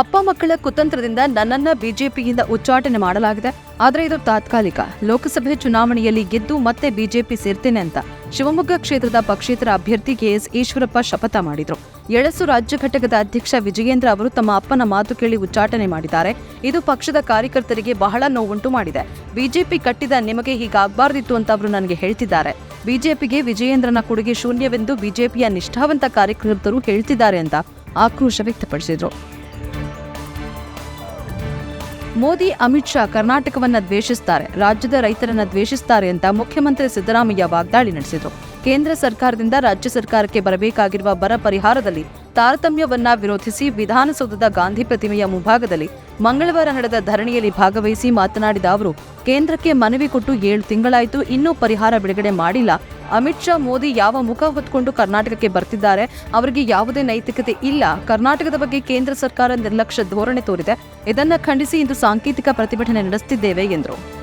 ಅಪ್ಪ ಮಕ್ಕಳ ಕುತಂತ್ರದಿಂದ ನನ್ನನ್ನ ಬಿಜೆಪಿಯಿಂದ ಉಚ್ಚಾಟನೆ ಮಾಡಲಾಗಿದೆ. ಆದರೆ ಇದು ತಾತ್ಕಾಲಿಕ. ಲೋಕಸಭೆ ಚುನಾವಣೆಯಲ್ಲಿ ಗೆದ್ದು ಮತ್ತೆ ಬಿಜೆಪಿ ಸೇರ್ತೇನೆ ಅಂತ ಶಿವಮೊಗ್ಗ ಕ್ಷೇತ್ರದ ಪಕ್ಷೇತರ ಅಭ್ಯರ್ಥಿ ಕೆಎಸ್ ಈಶ್ವರಪ್ಪ ಶಪಥ ಮಾಡಿದ್ರು. ಎಳಸು ರಾಜ್ಯ ಘಟಕದ ಅಧ್ಯಕ್ಷ ವಿಜಯೇಂದ್ರ ಅವರು ತಮ್ಮ ಅಪ್ಪನ ಮಾತು ಕೇಳಿ ಉಚ್ಚಾಟನೆ ಮಾಡಿದ್ದಾರೆ. ಇದು ಪಕ್ಷದ ಕಾರ್ಯಕರ್ತರಿಗೆ ಬಹಳ ನೋವುಂಟು ಮಾಡಿದೆ. ಬಿಜೆಪಿ ಕಟ್ಟಿದ ನಿಮಗೆ ಹೀಗಾಗಬಾರ್ದಿತ್ತು ಅಂತ ಅವರು ನನಗೆ ಹೇಳ್ತಿದ್ದಾರೆ. ಬಿಜೆಪಿಗೆ ವಿಜಯೇಂದ್ರನ ಕೊಡುಗೆ ಶೂನ್ಯವೆಂದು ಬಿಜೆಪಿಯ ನಿಷ್ಠಾವಂತ ಕಾರ್ಯಕರ್ತರು ಹೇಳ್ತಿದ್ದಾರೆ ಅಂತ ಆಕ್ರೋಶ ವ್ಯಕ್ತಪಡಿಸಿದರು. ಮೋದಿ, ಅಮಿತ್ ಶಾ ಕರ್ನಾಟಕವನ್ನ ದ್ವೇಷಿಸ್ತಾರೆ, ರಾಜ್ಯದ ರೈತರನ್ನ ದ್ವೇಷಿಸ್ತಾರೆ ಅಂತ ಮುಖ್ಯಮಂತ್ರಿ ಸಿದ್ದರಾಮಯ್ಯ ವಾಗ್ದಾಳಿ ನಡೆಸಿದರು. ಕೇಂದ್ರ ಸರ್ಕಾರದಿಂದ ರಾಜ್ಯ ಸರ್ಕಾರಕ್ಕೆ ಬರಬೇಕಾಗಿರುವ ಬರ ಪರಿಹಾರದಲ್ಲಿ ತಾರತಮ್ಯವನ್ನ ವಿರೋಧಿಸಿ ವಿಧಾನಸೌಧದ ಗಾಂಧಿ ಪ್ರತಿಮೆಯ ಮುಂಭಾಗದಲ್ಲಿ ಮಂಗಳವಾರ ನಡೆದ ಧರಣಿಯಲ್ಲಿ ಭಾಗವಹಿಸಿ ಮಾತನಾಡಿದ ಅವರು, ಕೇಂದ್ರಕ್ಕೆ ಮನವಿ ಕೊಟ್ಟು ಏಳು ತಿಂಗಳಾಯಿತು, ಇನ್ನೂ ಪರಿಹಾರ ಬಿಡುಗಡೆ ಮಾಡಿಲ್ಲ ಅಮಿತ್ ಶಾ, ಮೋದಿ ಯಾವ ಮುಖ ಹೊತ್ಕೊಂಡು ಕರ್ನಾಟಕಕ್ಕೆ ಬರ್ತಿದ್ದಾರೆ, ಅವರಿಗೆ ಯಾವುದೇ ನೈತಿಕತೆ ಇಲ್ಲ. ಕರ್ನಾಟಕದ ಬಗ್ಗೆ ಕೇಂದ್ರ ಸರ್ಕಾರ ನಿರ್ಲಕ್ಷ್ಯ ಧೋರಣೆ ತೋರಿದೆ. ಇದನ್ನು ಖಂಡಿಸಿ ಇಂದು ಸಾಂಕೇತಿಕ ಪ್ರತಿಭಟನೆ ನಡೆಸುತ್ತಿದ್ದೇವೆ ಎಂದರು.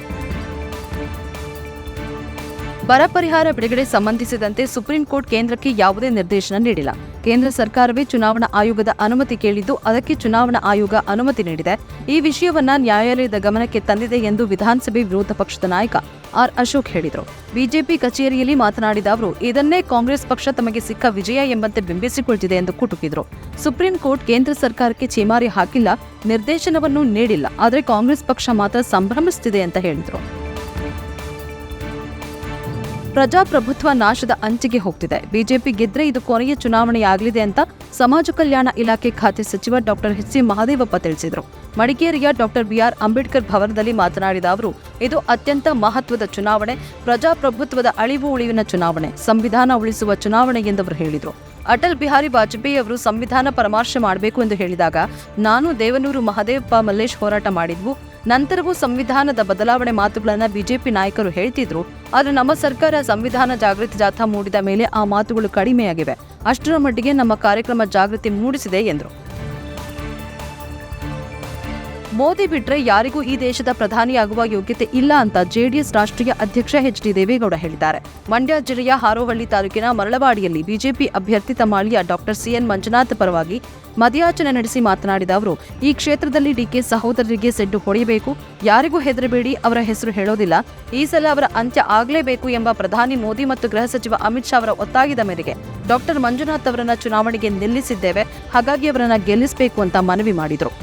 ಬರ ಪರಿಹಾರ ಬಿಡುಗಡೆ ಸಂಬಂಧಿಸಿದಂತೆ ಸುಪ್ರೀಂ ಕೋರ್ಟ್ ಕೇಂದ್ರಕ್ಕೆ ಯಾವುದೇ ನಿರ್ದೇಶನ ನೀಡಿಲ್ಲ. ಕೇಂದ್ರ ಸರ್ಕಾರವೇ ಚುನಾವಣಾ ಆಯೋಗದ ಅನುಮತಿ ಕೇಳಿದ್ದು ಅದಕ್ಕೆ ಚುನಾವಣಾ ಆಯೋಗ ಅನುಮತಿ ನೀಡಿದೆ. ಈ ವಿಷಯವನ್ನ ನ್ಯಾಯಾಲಯದ ಗಮನಕ್ಕೆ ತಂದಿದೆ ಎಂದು ವಿಧಾನಸಭೆ ವಿರೋಧ ಪಕ್ಷದ ನಾಯಕ ಆರ್ ಅಶೋಕ್ ಹೇಳಿದರು. ಬಿಜೆಪಿ ಕಚೇರಿಯಲ್ಲಿ ಮಾತನಾಡಿದ ಅವರು, ಇದನ್ನೇ ಕಾಂಗ್ರೆಸ್ ಪಕ್ಷ ತಮಗೆ ಸಿಕ್ಕ ವಿಜಯ ಎಂಬಂತೆ ಬಿಂಬಿಸಿಕೊಳ್ತಿದೆ ಎಂದು ಕುಟುಕಿದರು. ಸುಪ್ರೀಂ ಕೋರ್ಟ್ ಕೇಂದ್ರ ಸರ್ಕಾರಕ್ಕೆ ಛೇಮಾರಿ ಹಾಕಿಲ್ಲ, ನಿರ್ದೇಶನವನ್ನು ನೀಡಿಲ್ಲ. ಆದರೆ ಕಾಂಗ್ರೆಸ್ ಪಕ್ಷ ಮಾತ್ರ ಸಂಭ್ರಮಿಸುತ್ತಿದೆ ಅಂತ ಹೇಳಿದರು. ಪ್ರಜಾಪ್ರಭುತ್ವ ನಾಶದ ಅಂಚಿಗೆ ಹೋಗ್ತಿದೆ. ಬಿಜೆಪಿ ಗೆದ್ರೆ ಇದು ಕೊನೆಯ ಚುನಾವಣೆಯಾಗಲಿದೆ ಅಂತ ಸಮಾಜ ಕಲ್ಯಾಣ ಇಲಾಖೆ ಖಾತೆ ಸಚಿವ ಡಾಕ್ಟರ್ ಎಚ್ ಸಿ ಮಹದೇವಪ್ಪ ತಿಳಿಸಿದರು. ಮಡಿಕೇರಿಯ ಡಾಕ್ಟರ್ ಬಿಆರ್ ಅಂಬೇಡ್ಕರ್ ಭವನದಲ್ಲಿ ಮಾತನಾಡಿದ ಅವರು, ಇದು ಅತ್ಯಂತ ಮಹತ್ವದ ಚುನಾವಣೆ, ಪ್ರಜಾಪ್ರಭುತ್ವದ ಅಳಿವು ಉಳಿವಿನ ಚುನಾವಣೆ, ಸಂವಿಧಾನ ಉಳಿಸುವ ಚುನಾವಣೆ ಎಂದವರು ಹೇಳಿದರು. ಅಟಲ್ ಬಿಹಾರಿ ವಾಜಪೇಯಿ ಅವರು ಸಂವಿಧಾನ ಪರಾಮರ್ಶೆ ಮಾಡಬೇಕು ಎಂದು ಹೇಳಿದಾಗ, ನಾನು ದೇವನೂರು ಮಹದೇವಪ್ಪ ಮಲ್ಲೇಶ್ ಹೋರಾಟ ಮಾಡಿದ್ವು. ನಂತರವೂ ಸಂವಿಧಾನದ ಬದಲಾವಣೆ ಮಾತುಗಳನ್ನು ಬಿಜೆಪಿ ನಾಯಕರು ಹೇಳ್ತಿದ್ರು. ಆದರೆ ನಮ್ಮ ಸರ್ಕಾರ ಸಂವಿಧಾನ ಜಾಗೃತಿ ಜಾಥಾ ಮೂಡಿದ ಮೇಲೆ ಆ ಮಾತುಗಳು ಕಡಿಮೆಯಾಗಿವೆ. ಅಷ್ಟರ ಮಟ್ಟಿಗೆ ನಮ್ಮ ಕಾರ್ಯಕ್ರಮ ಜಾಗೃತಿ ಮೂಡಿಸಿದೆ ಎಂದರು. ಮೋದಿ ಬಿಟ್ರೆ ಯಾರಿಗೂ ಈ ದೇಶದ ಪ್ರಧಾನಿಯಾಗುವ ಯೋಗ್ಯತೆ ಇಲ್ಲ ಅಂತ ಜೆಡಿಎಸ್ ರಾಷ್ಟ್ರೀಯ ಅಧ್ಯಕ್ಷ ಎಚ್ ಡಿ ದೇವೇಗೌಡ ಹೇಳಿದ್ದಾರೆ. ಮಂಡ್ಯ ಜಿಲ್ಲೆಯ ಹಾರೋಹಳ್ಳಿ ತಾಲೂಕಿನ ಮರಳವಾಡಿಯಲ್ಲಿ ಬಿಜೆಪಿ ಅಭ್ಯರ್ಥಿ ತಮಾಳಿಯ ಡಾಕ್ಟರ್ ಸಿಎನ್ ಮಂಜುನಾಥ್ ಪರವಾಗಿ ಮತಯಾಚನೆ ನಡೆಸಿ ಮಾತನಾಡಿದ ಅವರು, ಈ ಕ್ಷೇತ್ರದಲ್ಲಿ ಡಿಕೆ ಸಹೋದರರಿಗೆ ಸೆಡ್ಡು ಹೊಡೆಯಬೇಕು, ಯಾರಿಗೂ ಹೆದರಬೇಡಿ, ಅವರ ಹೆಸರು ಹೇಳೋದಿಲ್ಲ, ಈ ಸಲ ಅವರ ಅಂತ್ಯ ಆಗಲೇಬೇಕು ಎಂಬ ಪ್ರಧಾನಿ ಮೋದಿ ಮತ್ತು ಗೃಹ ಸಚಿವ ಅಮಿತ್ ಶಾ ಅವರ ಒತ್ತಾಗಿದ ಮೇರೆಗೆ ಡಾಕ್ಟರ್ ಮಂಜುನಾಥ್ ಅವರನ್ನ ಚುನಾವಣೆಗೆ ನಿಲ್ಲಿಸಿದ್ದೇವೆ, ಹಾಗಾಗಿ ಅವರನ್ನ ಗೆಲ್ಲಿಸಬೇಕು ಅಂತ ಮನವಿ ಮಾಡಿದರು.